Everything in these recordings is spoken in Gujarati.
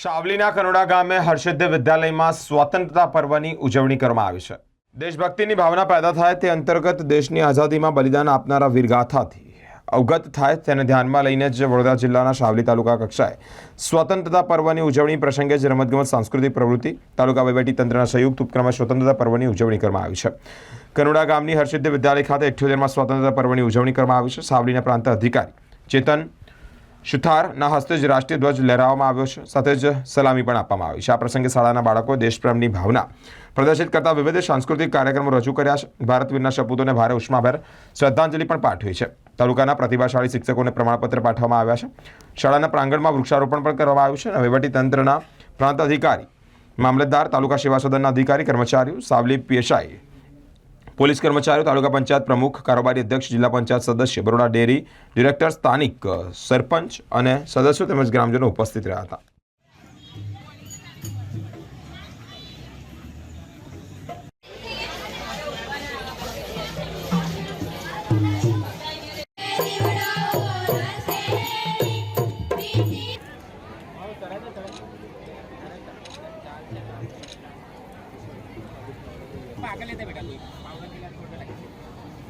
શાવલીના કનોડા ગામે હર્ષદ વિદ્યાલયમાં સ્વતંત્રતા પર્વની ઉજવણી કરવામાં આવી છે. દેશભક્તિની ભાવના પેદા થાય તે અંતર્ગત દેશની આઝાદીમાં બલિદાન આપનારા વીરગાથાથી અવગત થાય તેને ધ્યાનમાં લઈને જ વડોદરા જિલ્લાના શાવલી તાલુકા કક્ષાએ સ્વતંત્રતા પર્વની ઉજવણી પ્રસંગે જ રમતગમત, સાંસ્કૃતિક પ્રવૃત્તિ, તાલુકા તંત્રના સંયુક્ત ઉપક્રમે સ્વતંત્રતા પર્વની ઉજવણી કરવામાં આવી છે. કનોડા ગામની હર્ષિદ્ધ વિદ્યાલય ખાતે અઠ્યોતેરમાં સ્વતંત્રતા પર્વની ઉજવણી કરવામાં આવી છે. સાવલીના પ્રાંત અધિકારી ચેતન સુથારના હસ્તે જ રાષ્ટ્રીય ધ્વજ લહેરાવવામાં આવ્યો છે. સાથે જ સલામી પણ આપવામાં આવી છે. આ પ્રસંગે શાળાના બાળકો દેશપ્રેમની ભાવના પ્રદર્શિત કરતા વિવિધ સાંસ્કૃતિક કાર્યક્રમો રજૂ કર્યા છે. ભારતવીરના સપૂતોને ભારે ઉષ્માભેર શ્રદ્ધાંજલિ પણ પાઠવી છે. તાલુકાના પ્રતિભાશાળી શિક્ષકોને પ્રમાણપત્ર પાઠવવામાં આવ્યા છે. શાળાના પ્રાંગણમાં વૃક્ષારોપણ પણ કરવામાં આવ્યું છે અને વહીવટીતંત્રના પ્રાંત અધિકારી, મામલતદાર, તાલુકા સેવા સદનના અધિકારી, કર્મચારીઓ, સાવલી પીએસઆઈ પોલીસ કર્મચારીઓ, તાલુકા પંચાયત પ્રમુખ, કારોબારી અધ્યક્ષ, જિલ્લા પંચાયત સદસ્ય, બરોડા ડેરી ડિરેક્ટર, સ્થાનિક સરપંચ અને સદસ્યો તેમજ ગ્રામજનો ઉપસ્થિત રહ્યા હતા.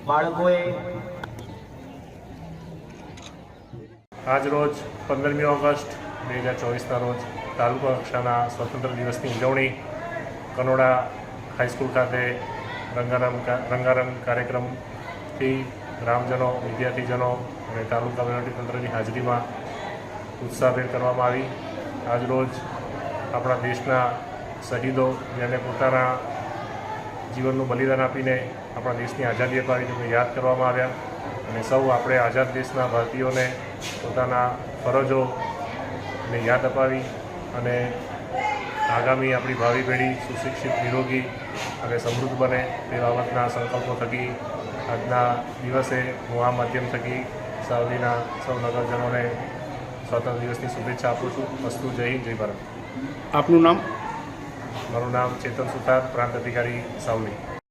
બાળકોએ આજ રોજ પંદરમી ઓગસ્ટ બે હજાર ચોવીસના રોજ તાલુકા કક્ષાના સ્વતંત્ર દિવસની ઉજવણી કનોડા હાઈસ્કૂલ ખાતે રંગારંગ રંગારંગ કાર્યક્રમથી ગ્રામજનો, વિદ્યાર્થીજનો અને તાલુકા વહીવટીતંત્રની હાજરીમાં ઉત્સાહભેર કરવામાં આવી. આજ રોજ આપણા દેશના શહીદો જેને પોતાના જીવનનું બલિદાન આપીને આપણા દેશની આઝાદી અપાવી તેમને યાદ કરવામાં આવ્યા. અને સૌ આપણે આઝાદ દેશના ભારતીયોને પોતાના ફરજોને યાદ અપાવી અને આગામી આપણી ભાવિ પેઢી, સુશિક્ષિત, નિરોગી અને સમૃદ્ધ બને તે બાબતના સંકલ્પો થકી આજના દિવસે હું આ માધ્યમ થકી સાવલીના સૌ નગરજનોને સ્વાતંત્ર્ય દિવસની શુભેચ્છા આપું છું. વસ્તુ જય હિન્દ, જય ભારત. આપનું નામ? મારું નામ ચેતન સુથાર પ્રાંત અધિકારી સાવલી.